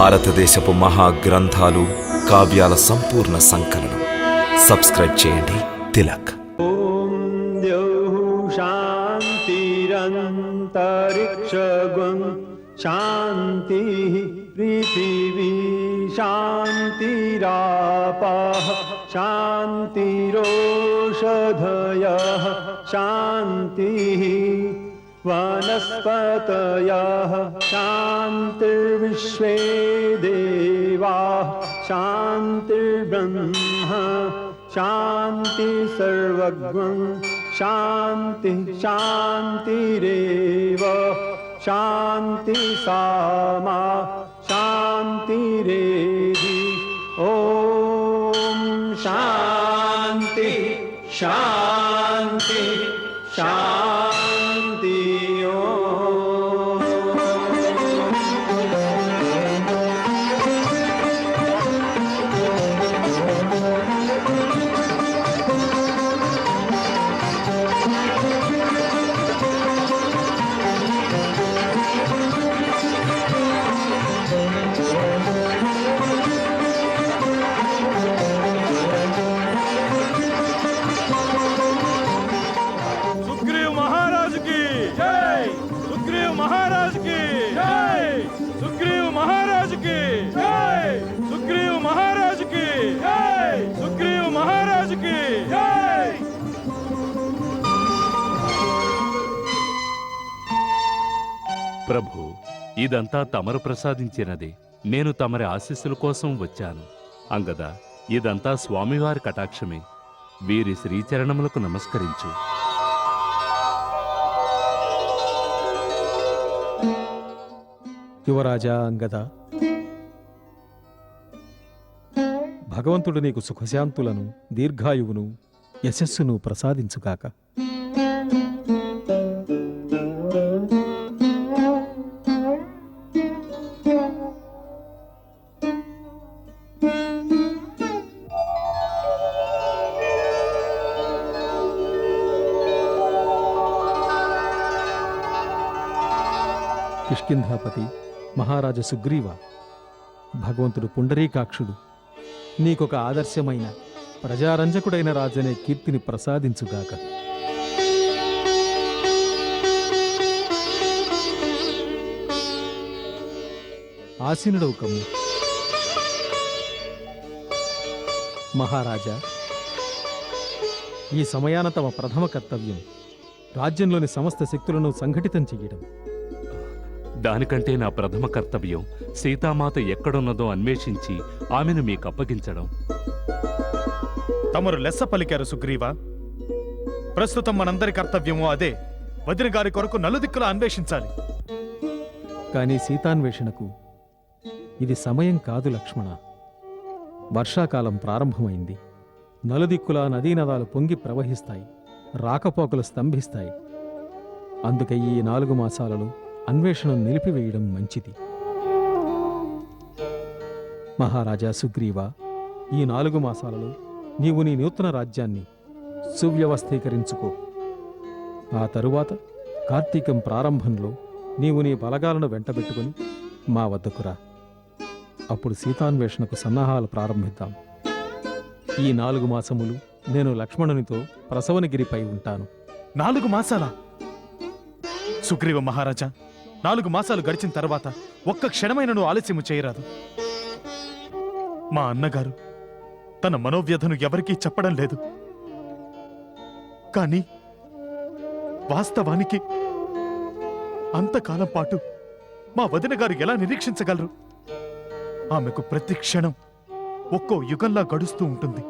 భారతదేశపు మహా గ్రంథాలు కావ్యాల సంపూర్ణ సంకలనం. సబ్స్క్రైబ్ చేయండి. తిలక్. శాంతిరంతరిక్షం శాంతి పృథివీ శాంతిరాప శాంతిరోషధయ శాంతి वनस्पतयः शान्तिर्विश्वे देवाः, शान्तिर्ब्रह्म शान्ति सर्वज्ञं शान्ति शान्तिरेव शान्ति सामा शान्तिरेधि। ॐ शान्ति शान्ति शान्ति। ప్రభు ఇదంతా తమరు ప్రసాదించినదే. నేను తమరి ఆశీస్సుల కోసం వచ్చాను. అంగద ఇదంతా స్వామివారి కటాక్షమే. వీరి శ్రీచరణములకు నమస్కరించు. యువరాజా అంగద. భగవంతుడు నీకు సుఖశాంతులను దీర్ఘాయువును యశస్సును ప్రసాదించుగాక. కిష్కింధాపతి మహారాజ సుగ్రీవ భగవంతుడు పుండరీకాక్షుడు నీకొక ఆదర్శమైన ప్రజారంజకుడైన రాజనే కీర్తిని ప్రసాదించుగాక. ఆసీనుడవు కమ్ము. మహారాజా ఈ సమయాన తమ ప్రథమ కర్తవ్యం రాజ్యంలోని సమస్త శక్తులను సంఘటితం చెయ్యడం. దానికంటే నా ప్రథమ కర్తవ్యం సీతామాత ఎక్కడున్నదో అన్వేషించి ఆమెను మీకు అప్పగించడం. తమరు లెస్స పలికారు సుగ్రీవ? ప్రస్తుతం మనందరి కర్తవ్యము అదే. వదిన గారి కొరకు నలుదిక్కులా అన్వేషించాలి. కానీ సీతాన్వేషణకు ఇది సమయం కాదు లక్ష్మణ. వర్షాకాలం ప్రారంభమైంది. నలుదిక్కులా నదీనదాలు పొంగి ప్రవహిస్తాయి. రాకపోకలు స్తంభిస్తాయి. అందుకే ఈ నాలుగు మాసాలలో అన్వేషణ నిలిపివేయడం మంచిది. మహారాజా సుగ్రీవ ఈ నాలుగు మాసాలలో నీవు నీ నూతన రాజ్యాన్ని సువ్యవస్థీకరించుకో. ఆ తరువాత కార్తీకం ప్రారంభంలో నీవు నీ బలగాలను వెంటబెట్టుకుని మా వద్దకురా అప్పుడు సీతాన్వేషణకు సన్నాహాలు ప్రారంభిద్దాం. ఈ నాలుగు మాసములు నేను లక్ష్మణునితో ప్రసవనగిరిపై ఉంటాను. నాలుగు మాసాలా? సుగ్రీవ మహారాజా నాలుగు మాసాలు గడిచిన తర్వాత ఒక్క క్షణమైనను ఆలస్యము చేయరాదు. మా అన్నగారు తన మనోవ్యధను ఎవరికీ చెప్పడం లేదు. కానీ వాస్తవానికి అంతకాలం పాటు మా వదిన గారు ఎలా నిరీక్షించగలరు? ఆమెకు ప్రతి క్షణం ఒక్కో యుగంలా గడుస్తూ ఉంటుంది.